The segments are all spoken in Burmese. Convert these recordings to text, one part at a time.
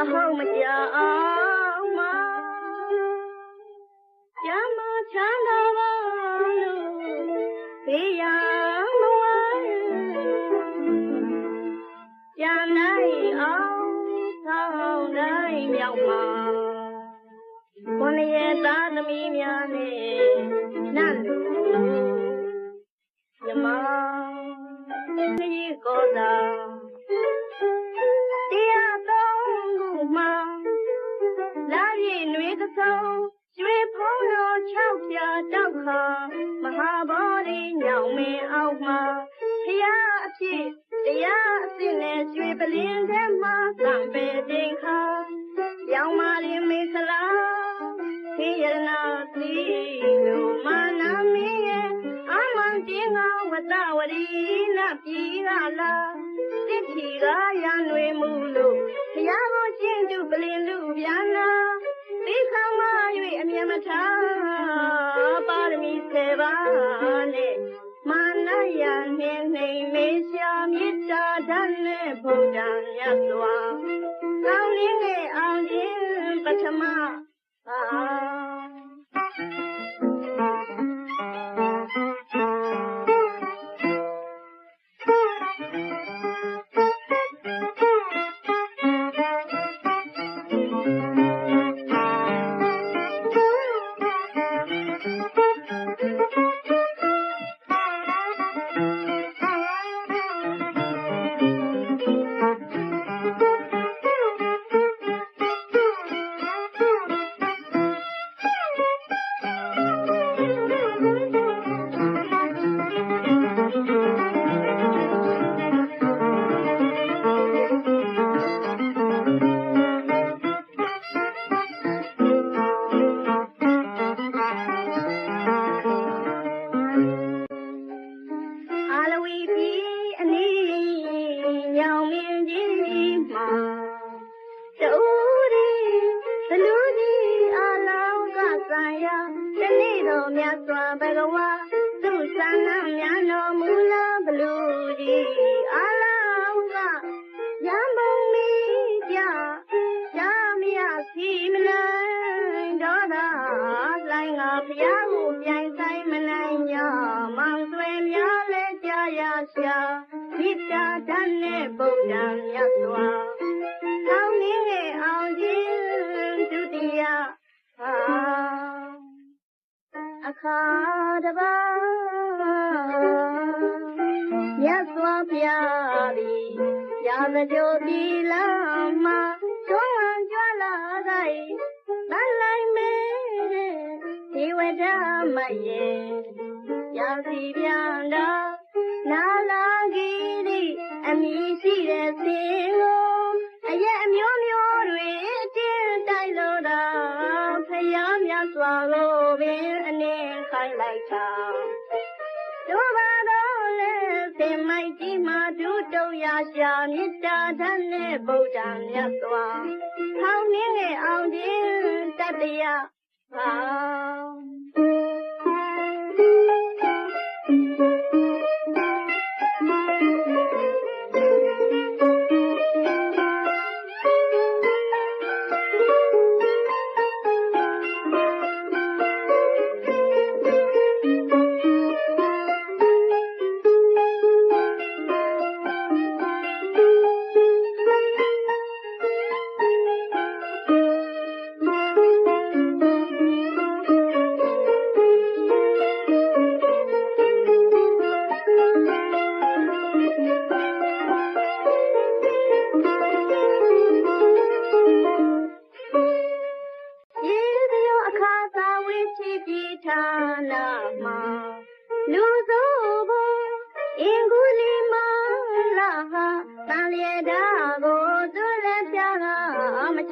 အဟောင်း ခါမဟာဗောဓိညောင်မင်းအောက်မှာဖရာအဖြစ်တရားအစစ်နဲ့ရွှေပလင်းထဲမှာကံပေတင်ခါရောင်မာရင်မေခလာခေရနာတိလိုမာနာမင်းရဲ့အမှန်တင်းကဝတ္တဝရီနပြီကလာတိချီကရန်တွေမှုလို့ဖရာကိုကျင့်သူပလင်လူပြန်လာသိဆောင်မ၍အမြဲမထား ရှာမေတ္တာဓာတ်နဲ့ဘုရားမြတ်စွာကောင်းရင်းနဲ့အောင်ခြင်းပထမပါ ကဆံရတနေ့တော်မြတ်စွာဘဂဝါသူသန္နမြန်တော်မူလာဘလူကြီးအလောင်းကရံမုံမီကြရမရစီမနိုင်ဒေါသလိုင်းငါဖျားကိုပြိုင်ဆိုင်မနိုင်ညမောင်ဆွေများလဲကြာရရှာမိတ္တာဓာတ်နဲ့ဗုဒ္ဓံမြတ်စွာကောင်းင်းရဲ့အောင်ခြင်းဒုတိယဟာ အခါတပါမြတ်စွာဘုရားသည်ရာဇကြိုတိလာမှာသွန်ဝံကြွလာခိုင်တန်လိုက်မဲဒီဝဒမယေရာစီပြန်တော်နာလာကြီးဒီအမိရှိတဲ့စင်ကိုအရက်အမျိုးမျိုးတွေ စွာကိုပင်အနေခိုင်းလိုက်တာတို့ပါတော့လေစင်မိုက်ကြီးမှာဒုတုံရရှာမေတ္တာဓာတ်နဲ့ဗုဒ္ဓမြတ်စွာထောင်းနေငယ်အောင်ခြင်းတတ္တယပါ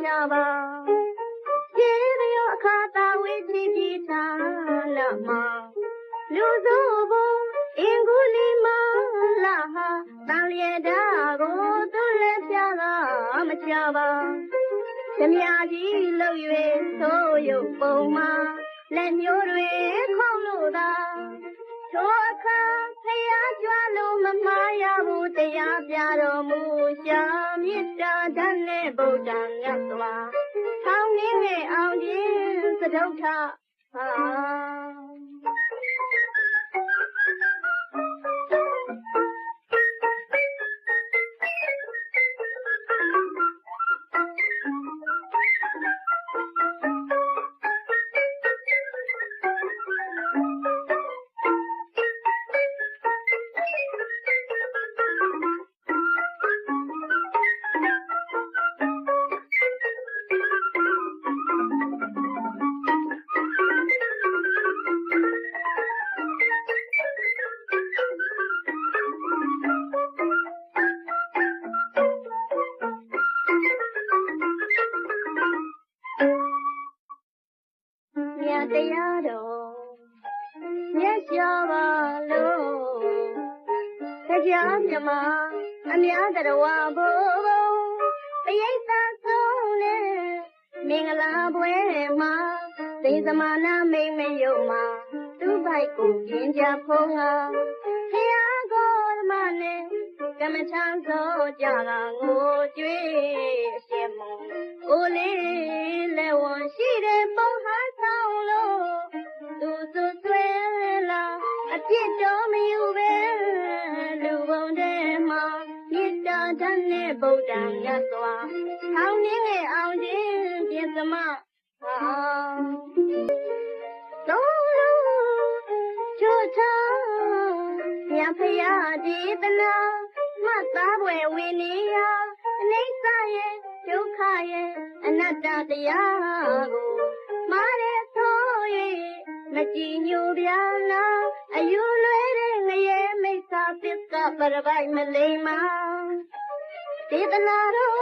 ကမချပါရေပြောအခါသာဝိချီပြေဌာနာမှာလူစိုးဘအင်္ဂုလိမလာဟာတန်လျက်ဓာကိုသူလည်းပြာကမချပါဓမြကြီးလှုပ်၍သို့ရုပ်ပုံမှာလက်ညှိုးတွေခုံလို့သာ ထိုအခါဖယားကြွလို့မမားရဘူးတရားပြတော်မူရှာမေတ္တာဓာတ်နဲ့ဗုဒ္ဓမြတ်စွာထောင်းနေငယ်အောင်ခြင်းသဒုဋ္ဌဟာ တ်တရားတော်မြတ်ရှာပါလို့တရားမြမအများတော်ဝဘုံပရိသတ်ဆုံးနဲ့မင်္ဂလာပွဲမှာသိသမနာမိမ့်မယုံမှာသူ့ဘိုက်ကိုကျင်ကြဖုံးကဖယားကိုဓမ္မနဲ့ ကမ္မထံသောကြတာငိုကြွေးအရှင်မုံကိုလေးလက်ဝန်ရှိတဲ့ပုံဟာဆောင်လို့သူစွတ်ဆွဲလာအပြစ်တော်မယူပဲလူဘုံထဲမှာမေတ္တာဓာတ်နဲ့ဗုဒ္ဓံမြတ်စွာထောင်းနေငယ်အောင်ခြင်းပြင်သမဟာသုံးလုံးချိုချောမြတ်ဖရာဒီတနာ မတ်သားပွဲဝိနည်းယာအိဋ္ဌရဲ့ဒုက္ခရဲ့အနတ္တတရားကိုမားတဲ့ဆို၍မကြည်ညိုပြနာအယူလွဲတဲ့ငရဲမိစ္ဆာသစ္စာပရပိုက်မလိမ္မာဒေသနာတော်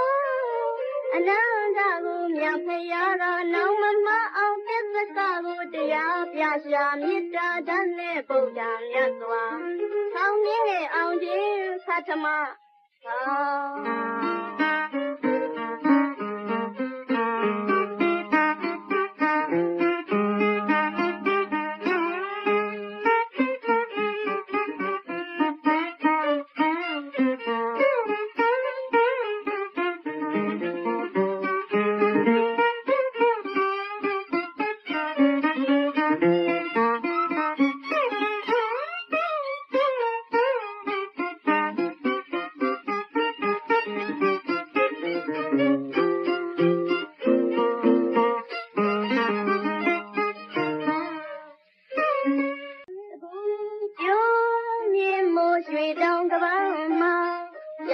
အနန္တကိုမြတ်ဖရာကနောင်မမအောင် သစ္စာကိုတရားပြရှာမေတ္တာဓာတ်နဲ့ဗုဒ္ဓမြတ်စွာဆောင်းနေအောင်ခြင်းသတ္တမသာ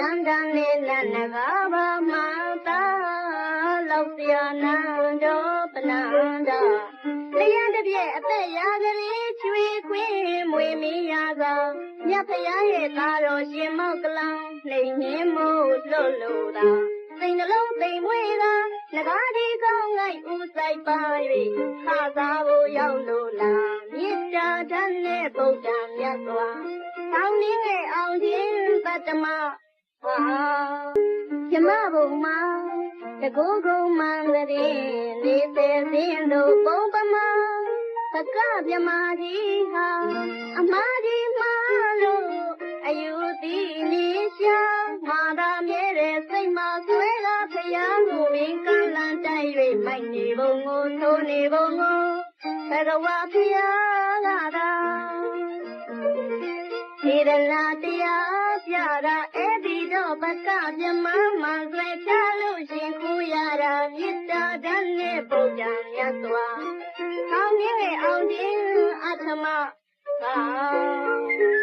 န်တန်လေးလက်နကဘာမှာတာလောက်စရာနန်းတော်ပနန္ဒလျံတစ်ပြည့်အသက်ရာကလေးချွေခွင်းမွေမီရာသာမြတ်ဖရာရဲ့သားတော်ရှင်မောက်ကလံနှိမ်နှင်းမို့လွတ်လို့သာစိတ်နှလုံးသိမ်မွေးသာငကားဒီကောင်းလိုက်ဦးဆိုင်ပါ၍ခါစားဖို့ရောက်လို့လားမေတ္တာဓာတ်နဲ့ဗုဒ္ဓမြတ်စွာတောင်းနေငယ်အောင်ခြင်းတတ္တမဟာ မြမဘုံမှာတကူကုံမှန်တဲ့လေးသေးစင်းတို့ပုံပမာသကမြမကြီးဟာအမှားကြီးမှားလို့အယူသိနေရှာမာသာမြဲတဲ့စိတ်မှာဆွဲတာဖယားကိုဝင်းကလန်တိုက်၍မိုက်နေပုံကိုထိုးနေပုံကိုဘဂဝါဖယားကသာဒီရလာတရားပြတာ အဲ့ဒီတော့ဘကမြမမှန်ဆွဲချလို့ရှင်ခူရတာမေတ္တာဓာတ်နဲ့ဗုဒ္ဓမြတ်စွာကောင်းငယ်အောင်ခြင်းအထမသာ